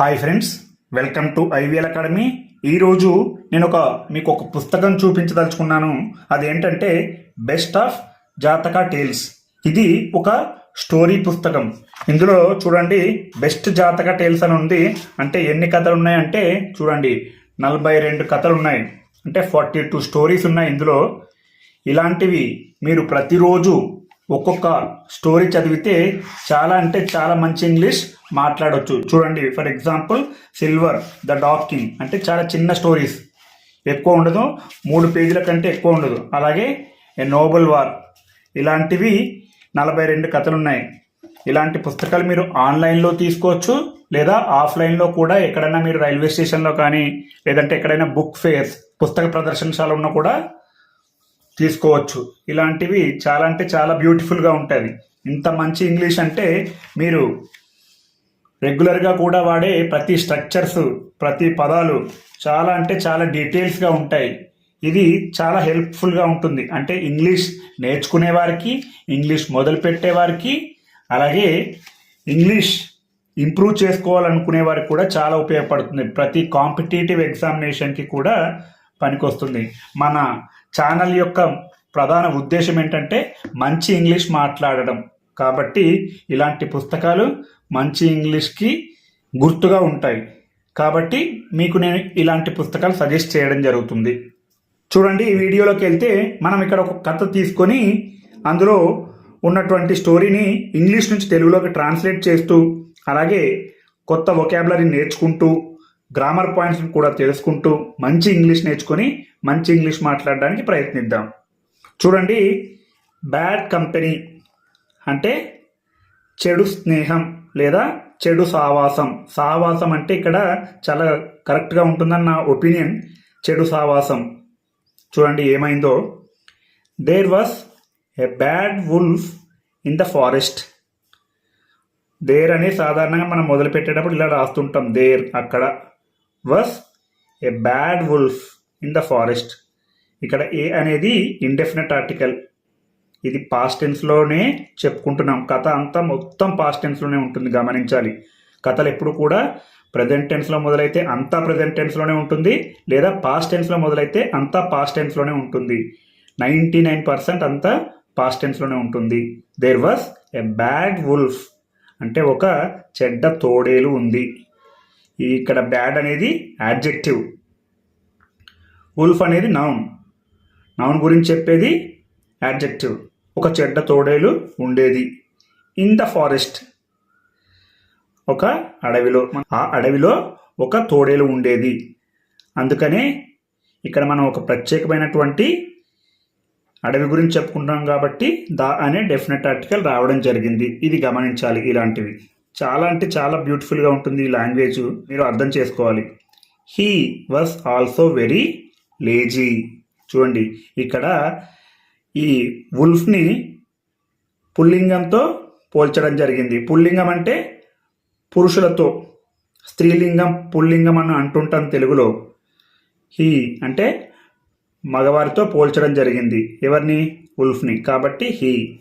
Hi friends welcome to IVL academy. ఈరోజు నేను ఒక మీకు ఒక పుస్తకం చూపించదలుచుకున్నాను. అదేంటంటే బెస్ట్ ఆఫ్ జాతక టేల్స్. ఇది ఒక స్టోరీ పుస్తకం. ఇందులో చూడండి బెస్ట్ జాతక టేల్స్ అని ఉంది. అంటే ఎన్ని కథలు ఉన్నాయంటే చూడండి నలభై రెండు కథలు ఉన్నాయి. అంటే ఫార్టీ టూ స్టోరీస్ ఉన్నాయి ఇందులో. ఇలాంటివి మీరు ప్రతిరోజు ఒక్కొక్క స్టోరీ చదివితే చాలా అంటే చాలా మంచి ఇంగ్లీష్ మాట్లాడవచ్చు చూడండి for example silver the dog king అంటే చాలా చిన్న స్టోరీస్. ఎక్కువ ఉండదు మూడు పేజీల కంటే ఎక్కువ ఉండదు. అలాగే ఏ నోబెల్ వార్. ఇలాంటివి నలభై రెండు కథలు ఉన్నాయి ఇలాంటి పుస్తకాలు మీరు ఆన్లైన్లో తీసుకోవచ్చు లేదా ఆఫ్లైన్లో కూడా ఎక్కడైనా మీరు రైల్వే స్టేషన్లో కానీ లేదంటే ఎక్కడైనా బుక్ ఫేర్స్ పుస్తక ప్రదర్శనశాల ఉన్నా కూడా తీసుకోవచ్చు. ఇలాంటివి చాలా అంటే చాలా బ్యూటిఫుల్గా ఉంటుంది ఇంత మంచి ఇంగ్లీష్ అంటే మీరు రెగ్యులర్గా కూడా వాడే ప్రతి స్ట్రక్చర్స్ ప్రతి పదాలు చాలా అంటే చాలా డీటెయిల్స్గా ఉంటాయి. ఇది చాలా హెల్ప్ఫుల్గా ఉంటుంది. అంటే ఇంగ్లీష్ నేర్చుకునే వారికి ఇంగ్లీష్ మొదలుపెట్టే వారికి అలాగే ఇంగ్లీష్ ఇంప్రూవ్ చేసుకోవాలనుకునే వారికి కూడా చాలా ఉపయోగపడుతుంది. ప్రతి కాంపిటేటివ్ ఎగ్జామినేషన్కి కూడా పనికొస్తుంది. మన ఛానల్ యొక్క ప్రధాన ఉద్దేశం ఏంటంటే మంచి ఇంగ్లీష్ మాట్లాడడం. కాబట్టి ఇలాంటి పుస్తకాలు మంచి ఇంగ్లీష్కి గుర్తుగా ఉంటాయి. కాబట్టి మీకు నేను ఇలాంటి పుస్తకాలు సజెస్ట్ చేయడం జరుగుతుంది. చూడండి ఈ వీడియోలోకి వెళ్తే మనం ఇక్కడ ఒక కథ తీసుకొని అందులో ఉన్నటువంటి స్టోరీని ఇంగ్లీష్ నుంచి తెలుగులోకి ట్రాన్స్లేట్ చేస్తూ అలాగే కొత్త వొకాబులరీ నేర్చుకుంటూ గ్రామర్ పాయింట్స్ కూడా తెలుసుకుంటూ మంచి ఇంగ్లీష్ నేర్చుకొని మంచి ఇంగ్లీష్ మాట్లాడడానికి ప్రయత్నిద్దాం. చూడండి బ్యాడ్ కంపెనీ అంటే చెడు స్నేహం లేదా చెడు సావాసం. సావాసం అంటే ఇక్కడ చాలా కరెక్ట్గా ఉంటుందని నా ఒపీనియన్ చెడు సావాసం. చూడండి ఏమైందో. There was a bad wolf in the forest there అనే సాధారణంగా మనం మొదలుపెట్టేటప్పుడు ఇలా రాస్తుంటాం. దేర్ అక్కడ was a bad wolf in the forest. ఇక్కడ ఏ అనేది ఇండెఫినెట్ ఆర్టికల్ ఇది పాస్ట్ టెన్స్లోనే చెప్పుకుంటున్నాం. కథ అంతా మొత్తం పాస్ట్ టెన్స్లోనే ఉంటుంది గమనించాలి. కథలు ఎప్పుడు కూడా ప్రజెంట్ టెన్స్లో మొదలైతే అంతా ప్రజెంట్ టెన్స్లోనే ఉంటుంది లేదా పాస్ట్ టెన్స్లో మొదలైతే అంతా పాస్ట్ టెన్స్లోనే ఉంటుంది. నైంటీ నైన్ పర్సెంట్ అంతా పాస్ట్ టెన్స్లోనే ఉంటుంది. There was a bad wolf అంటే ఒక చెడ్డ తోడేలు ఉంది. ఇక్కడ బ్యాడ్ అనేది యాడ్జెక్టివ్ ఉల్ఫ్ అనేది నౌన్ నౌన్ గురించి చెప్పేది యాడ్జెక్టివ్ ఒక చెడ్డ తోడేలు ఉండేది. ఇన్ ద ఫారెస్ట్ ఒక అడవిలో ఆ అడవిలో ఒక తోడేలు ఉండేది. అందుకనే ఇక్కడ మనం ఒక ప్రత్యేకమైనటువంటి అడవి గురించి చెప్పుకుంటాం కాబట్టి దా అనే డెఫినెట్ ఆర్టికల్ రావడం జరిగింది. ఇది గమనించాలి ఇలాంటివి. చాలా అంటే చాలా బ్యూటిఫుల్గా ఉంటుంది ఈ లాంగ్వేజ్ మీరు అర్థం చేసుకోవాలి. He was also very lazy. చూడండి ఇక్కడ ఈ ఉల్ఫ్ని పుల్లింగంతో పోల్చడం జరిగింది. పుల్లింగం అంటే పురుషులతో స్త్రీలింగం పుల్లింగం అని అంటుంటాం తెలుగులో. హీ అంటే మగవారితో పోల్చడం జరిగింది. ఎవరిని? ఉల్ఫ్ని కాబట్టి he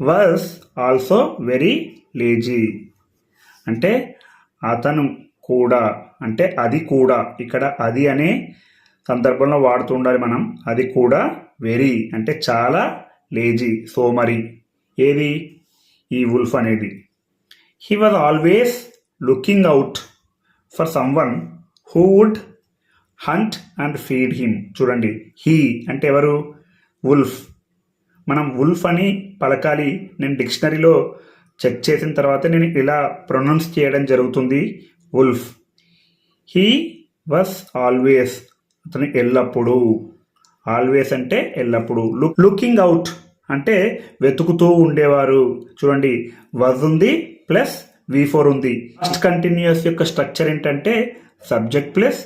was also very lazy. అంటే అతను కూడా అంటే అది కూడా ఇక్కడ అది అనే సందర్భంలో వాడుతూ ఉండాలి మనం. అది కూడా వెరీ అంటే చాలా లేజీ సోమరి. ఏది? ఈ వుల్ఫ్ అనేది. He was always looking out for someone who would hunt and feed him చూడండి. హీ అంటే ఎవరు? వుల్ఫ్ మనం ఉల్ఫ్ అని పలకాలి. నేను డిక్షనరీలో చెక్ చేసిన తర్వాత నేను ఇలా ప్రొనౌన్స్ చేయడం జరుగుతుంది. వుల్ఫ్ హీ వాస్ ఆల్వేస్ అతను ఎల్లప్పుడూ ఆల్వేస్ అంటే ఎల్లప్పుడూ. లుక్ లుకింగ్ అవుట్ అంటే వెతుకుతూ ఉండేవారు. చూడండి వజ్ ఉంది ప్లస్ వి ఫోర్ ఉంది. ఫస్ట్ కంటిన్యూస్ యొక్క స్ట్రక్చర్ ఏంటంటే subject plus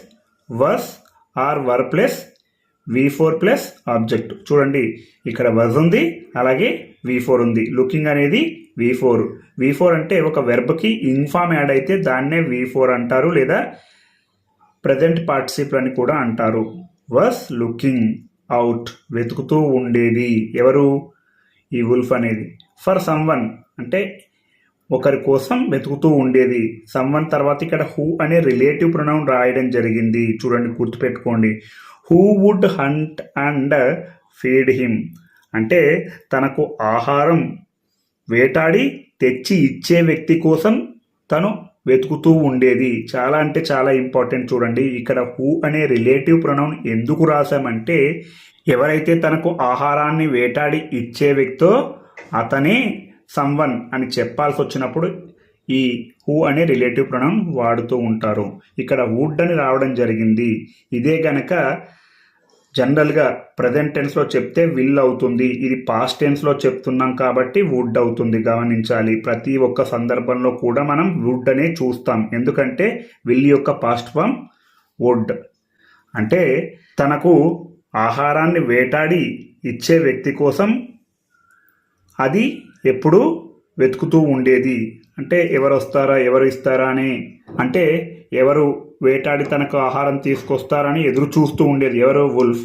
was or were plus V four plus object చూడండి ఇక్కడ వజ్ ఉంది అలాగే వి ఫోర్ ఉంది. లుకింగ్ అనేది వి ఫోర్ వి ఫోర్ అంటే ఒక వెర్బ్కి ఇన్ఫామ్ యాడ్ అయితే దాన్నే వి ఫోర్ అంటారు లేదా ప్రజెంట్ పార్టిసిపల్ అని కూడా అంటారు. వాస్ లుకింగ్ అవుట్ వెతుకుతూ ఉండేది. ఎవరు? ఈ వుల్ఫ్ అనేది. ఫర్ సమ్వన్ అంటే ఒకరి కోసం వెతుకుతూ ఉండేది. సమ్వన్ తర్వాత ఇక్కడ హూ అనే రిలేటివ్ ప్రొనౌన్ రాయడం జరిగింది. చూడండి గుర్తుపెట్టుకోండి. Who would hunt and feed him అంటే తనకు ఆహారం వేటాడి తెచ్చి ఇచ్చే వ్యక్తి కోసం తను వెతుకుతూ ఉండేది. చాలా అంటే చాలా ఇంపార్టెంట్ చూడండి. ఇక్కడ హూ అనే రిలేటివ్ ప్రొనౌన్ ఎందుకు రాశామంటే ఎవరైతే తనకు ఆహారాన్ని వేటాడి ఇచ్చే వ్యక్తో అతనే సంవన్ అని చెప్పాల్సి వచ్చినప్పుడు ఈ హూ అనే రిలేటివ్ ప్రొనౌన్ వాడుతూ ఉంటారు. ఇక్కడ వుడ్ అని రావడం జరిగింది. ఇదే గనక జనరల్గా ప్రజెంట్ టెన్స్లో చెప్తే విల్ అవుతుంది. ఇది పాస్ట్ టెన్స్లో చెప్తున్నాం కాబట్టి వుడ్ అవుతుంది. గమనించాలి. ప్రతి ఒక్క సందర్భంలో కూడా మనం వుడ్ అనే చూస్తాం. ఎందుకంటే విల్ యొక్క పాస్ట్ ఫామ్ వుడ్ అంటే తనకు ఆహారాన్ని వేటాడి ఇచ్చే వ్యక్తి కోసం అది ఎప్పుడూ వెతుకుతూ ఉండేది. అంటే ఎవరు వస్తారా ఎవరు ఇస్తారా అని అంటే ఎవరు వేటాడి తనకు ఆహారం తీసుకొస్తారని ఎదురు చూస్తూ ఉండేది. ఎవరు వుల్ఫ్.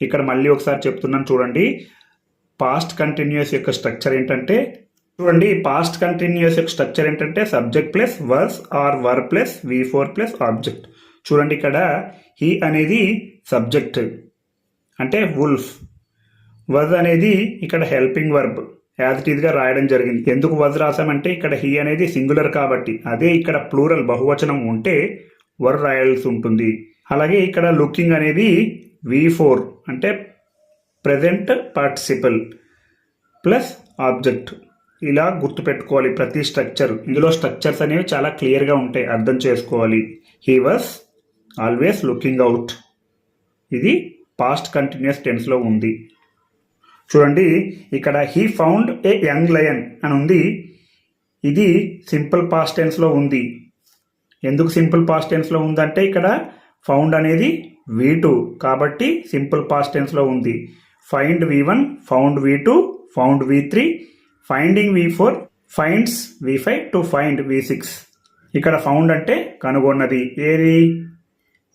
ఇక్కడ మళ్ళీ ఒకసారి చెప్తున్నాను చూడండి. పాస్ట్ కంటిన్యూస్ యొక్క స్ట్రక్చర్ ఏంటంటే చూడండి పాస్ట్ కంటిన్యూస్ యొక్క స్ట్రక్చర్ ఏంటంటే subject plus was or were plus V four plus object. చూడండి ఇక్కడ హీ అనేది సబ్జెక్ట్ అంటే వుల్ఫ్. వజ్ అనేది ఇక్కడ హెల్పింగ్ వర్బ్. యాజ్ రాయడం జరిగింది. ఎందుకు వజ్ రాసామంటే ఇక్కడ హీ అనేది సింగులర్ కాబట్టి. అదే ఇక్కడ ప్లూరల్ బహువచనం ఉంటే వర్ రాయాల్సి ఉంటుంది. అలాగే ఇక్కడ లుకింగ్ అనేది వి ఫోర్ అంటే ప్రజెంట్ పార్టిసిపల్ ప్లస్ ఆబ్జెక్ట్ ఇలా గుర్తుపెట్టుకోవాలి ప్రతి స్ట్రక్చర్ ఇందులో స్ట్రక్చర్స్ అనేవి చాలా క్లియర్గా ఉంటాయి. అర్థం చేసుకోవాలి. He was always looking out ఇది పాస్ట్ కంటిన్యూస్ టెన్స్లో ఉంది. చూడండి ఇక్కడ he found a young lion అని ఉంది. ఇది సింపుల్ పాస్ట్ టెన్స్లో ఉంది. ఎందుకు సింపుల్ పాస్ట్ టెన్స్లో ఉందంటే ఇక్కడ ఫౌండ్ అనేది వి టూ కాబట్టి సింపుల్ పాస్ట్ టెన్స్లో ఉంది. Find V one found V two found V three finding V four finds V five to find V six ఇక్కడ ఫౌండ్ అంటే కనుగొన్నది. ఏది?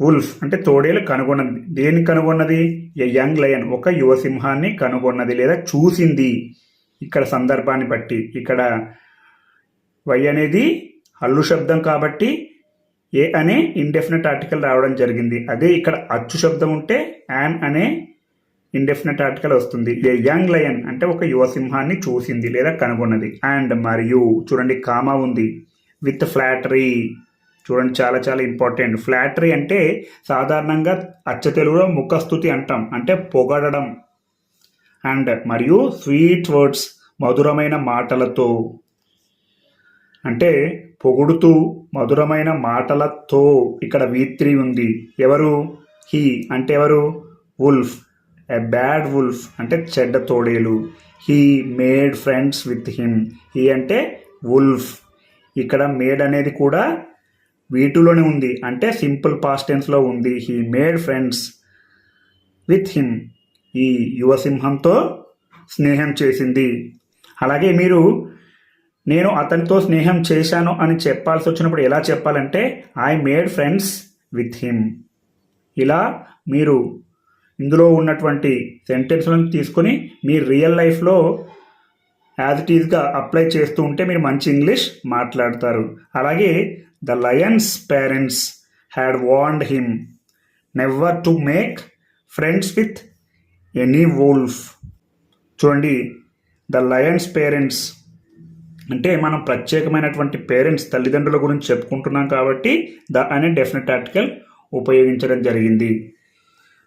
వుల్ఫ్ అంటే తోడేలు కనుగొన్నది. దేన్ని కనుగొన్నది? A young lion. ఒక యువ సింహాన్ని కనుగొన్నది లేదా చూసింది. ఇక్కడ సందర్భాన్ని బట్టి. ఇక్కడ వై అనేది హల్లు శబ్దం కాబట్టి ఏ అనే ఇండెఫినెట్ ఆర్టికల్ రావడం జరిగింది. అదే ఇక్కడ అచ్చు శబ్దం ఉంటే యాన్ అనే ఇండెఫినెట్ ఆర్టికల్ వస్తుంది. ఏ యంగ్ లయన్ అంటే ఒక యువ సింహాన్ని చూసింది లేదా కనుగొన్నది. అండ్ మరియు చూడండి కామా ఉంది. విత్ ఫ్లాటరీ చూడండి చాలా చాలా ఇంపార్టెంట్ ఫ్లాటరీ అంటే సాధారణంగా అచ్చ తెలుగులో ముఖస్థుతి అంటాం అంటే పొగడడం. అండ్ మరియు స్వీట్ వర్డ్స్ మధురమైన మాటలతో. అంటే పొగుడుతూ మధురమైన మాటలతో. ఇక్కడ వీత్రి ఉంది. ఎవరు? హీ అంటే ఎవరు? వుల్ఫ్ ఎ బ్యాడ్ వుల్ఫ్ అంటే చెడ్డ తోడేలు. He made friends with him he అంటే వుల్ఫ్ ఇక్కడ మేడ్ అనేది కూడా వీటిలోనే ఉంది. అంటే సింపుల్ పాస్ట్ టెన్స్లో ఉంది. He made friends with him ఈ యువసింహంతో స్నేహం చేసింది. అలాగే మీరు నేను అతనితో స్నేహం చేశాను అని చెప్పాల్సి వచ్చినప్పుడు ఎలా చెప్పాలంటే I made friends with him ఇలా మీరు ఇందులో ఉన్నటువంటి సెంటెన్స్లను తీసుకొని మీ రియల్ లైఫ్లో యాజ్ ఇట్ ఈజ్గా అప్లై చేస్తూ ఉంటే మీరు మంచి ఇంగ్లీష్ మాట్లాడతారు. అలాగే the lion's parents had warned him never to make friends with any wolf చూడండి ద లయన్స్ పేరెంట్స్ అంటే మనం ప్రత్యేకమైనటువంటి పేరెంట్స్ తల్లిదండ్రుల గురించి చెప్పుకుంటున్నాం కాబట్టి ద అనే డెఫినెట్ ఆర్టికల్ ఉపయోగించడం జరిగింది.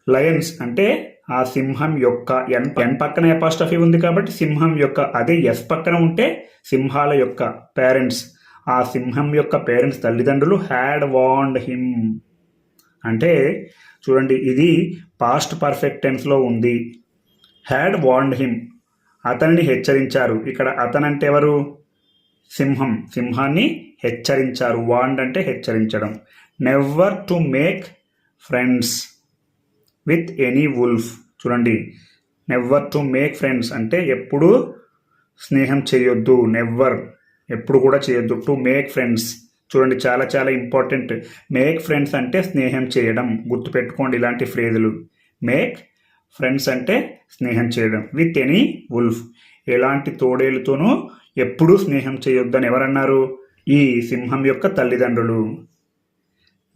లయన్స్ అంటే ఆ సింహం యొక్క ఎన్ ఎన్ పక్కన ఎపాస్టఫీ ఉంది కాబట్టి సింహం యొక్క అదే ఎస్ పక్కన ఉంటే సింహాల యొక్క పేరెంట్స్ ఆ సింహం యొక్క పేరెంట్స్ తల్లిదండ్రులు హ్యాడ్ వాండ్ హిమ్ అంటే చూడండి ఇది పాస్ట్ పర్ఫెక్ట్ టెన్స్లో ఉంది. హ్యాడ్ వాండ్ హిమ్ అతనిని హెచ్చరించారు. ఇక్కడ అతనంటే ఎవరు? సింహం. సింహాన్ని హెచ్చరించారు. వాండ్ అంటే హెచ్చరించడం. Never to make friends with any wolf చూడండి. నెవర్ టు మేక్ ఫ్రెండ్స్ అంటే ఎప్పుడు స్నేహం చేయొద్దు. నెవ్వర్ ఎప్పుడు కూడా చేయొద్దు. టు మేక్ ఫ్రెండ్స్ చూడండి చాలా చాలా ఇంపార్టెంట్ మేక్ ఫ్రెండ్స్ అంటే స్నేహం చేయడం. గుర్తుపెట్టుకోండి ఇలాంటి ఫ్రేజులు మేక్ ఫ్రెండ్స్ అంటే స్నేహం చేయడం. విత్ ఎనీ వుల్ఫ్ ఎలాంటి తోడేలుతోనూ ఎప్పుడూ స్నేహం చేయొద్దని ఎవరన్నారు? ఈ సింహం యొక్క తల్లిదండ్రులు.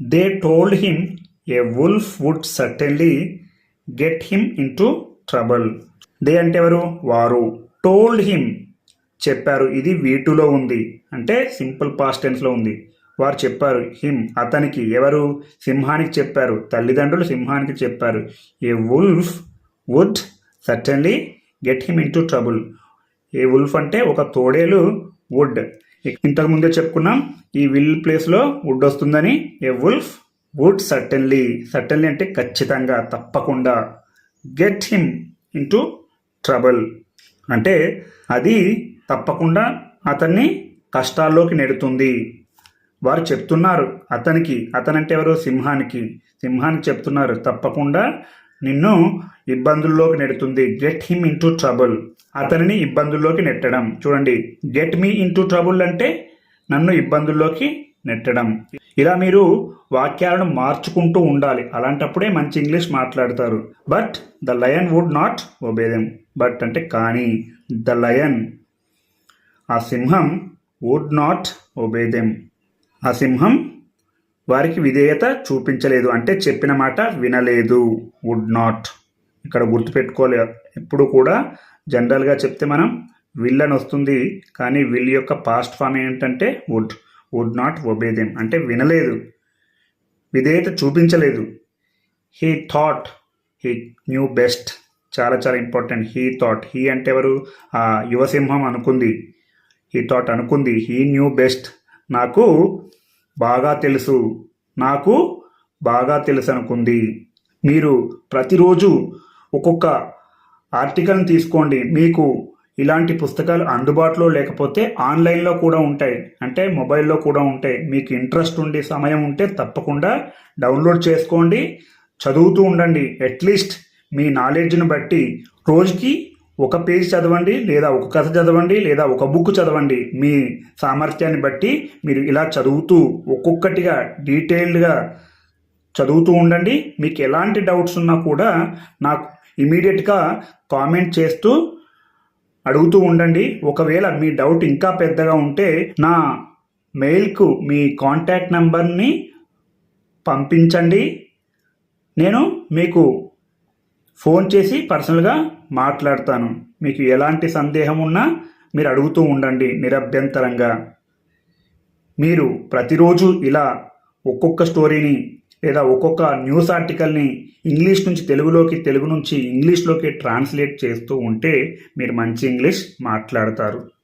They told him a wolf would certainly get him into trouble they అంటే ఎవరు? వారు. టోల్డ్ హిమ్ చెప్పారు ఇది వీటులో ఉంది. అంటే సింపుల్ పాస్ట్ టెన్స్లో ఉంది. వారు చెప్పారు హిమ్ అతనికి ఎవరు సింహానికి చెప్పారు? తల్లిదండ్రులు సింహానికి చెప్పారు. A wolf would certainly get him into trouble. A wolf అంటే ఒక తోడేలు వుడ్. ఇంతకు ముందే చెప్పుకున్నాం ఈ విల్ ప్లేస్లో వుడ్ వస్తుందని. A wolf would certainly. Certainly అంటే ఖచ్చితంగా తప్పకుండా. Get him into trouble. అంటే అది తప్పకుండా అతన్ని కష్టాల్లోకి నెడుతుంది. వారు చెప్తున్నారు అతనికి అతనంటే ఎవరు సింహానికి. సింహానికి చెప్తున్నారు తప్పకుండా నిన్ను ఇబ్బందుల్లోకి నెడుతుంది. గెట్ హిమ్ ఇంటూ ట్రబుల్ అతనిని ఇబ్బందుల్లోకి నెట్టడం. చూడండి గెట్ మీ ఇంటూ ట్రబుల్ అంటే నన్ను ఇబ్బందుల్లోకి నెట్టడం. ఇలా మీరు వాక్యాలను మార్చుకుంటూ ఉండాలి. అలాంటప్పుడే మంచి ఇంగ్లీష్ మాట్లాడతారు. But the lion would not obey them but అంటే కానీ. The lion. ఆ సింహం వుడ్ నాట్ ఒబేదెం ఆ సింహం వారికి విధేయత చూపించలేదు. అంటే చెప్పిన మాట వినలేదు. Would not. ఇక్కడ గుర్తుపెట్టుకోలే. ఎప్పుడు కూడా జనరల్గా చెప్తే మనం విల్ అని వస్తుంది కానీ విల్ యొక్క పాస్ట్ ఫామ్ ఏంటంటే would. Would not obey them అంటే వినలేదు. విధేయత చూపించలేదు. He thought he knew best చాలా చాలా ఇంపార్టెంట్ హీ థాట్ హీ అంటే ఎవరు? ఆ యువసింహం అనుకుంది. హీ థాట్ అనుకుంది. హీ న్యూ బెస్ట్ నాకు బాగా తెలుసు. నాకు బాగా తెలుసు అనుకుంది. మీరు ప్రతిరోజు ఒక్కొక్క ఆర్టికల్ని తీసుకోండి. మీకు ఇలాంటి పుస్తకాలు అందుబాటులో లేకపోతే ఆన్లైన్లో కూడా ఉంటాయి. అంటే మొబైల్లో కూడా ఉంటాయి. మీకు ఇంట్రెస్ట్ ఉండి సమయం ఉంటే తప్పకుండా డౌన్లోడ్ చేసుకోండి. చదువుతూ ఉండండి. అట్లీస్ట్ మీ నాలెడ్జ్ని బట్టి రోజుకి ఒక పేజ్ చదవండి లేదా ఒక కథ చదవండి లేదా ఒక బుక్ చదవండి. మీ సామర్థ్యాన్ని బట్టి మీరు ఇలా చదువుతూ ఒక్కొక్కటిగా డీటెయిల్డ్గా చదువుతూ ఉండండి. మీకు ఎలాంటి డౌట్స్ ఉన్నా కూడా నాకు ఇమీడియట్గా కామెంట్ చేస్తూ అడుగుతూ ఉండండి. ఒకవేళ మీ డౌట్ ఇంకా పెద్దగా ఉంటే నా మెయిల్కు మీ కాంటాక్ట్ నెంబర్ని పంపించండి. నేను మీకు ఫోన్ చేసి పర్సనల్గా మాట్లాడతాను. మీకు ఎలాంటి సందేహం ఉన్నా మీరు అడుగుతూ ఉండండి నిరభ్యంతరంగా. మీరు ప్రతిరోజు ఇలా ఒక్కొక్క స్టోరీని లేదా ఒక్కొక్క న్యూస్ ఆర్టికల్ని ఇంగ్లీష్ నుంచి తెలుగులోకి తెలుగు నుంచి ఇంగ్లీష్లోకి ట్రాన్స్లేట్ చేస్తూ ఉంటే మీరు మంచి ఇంగ్లీష్ మాట్లాడతారు.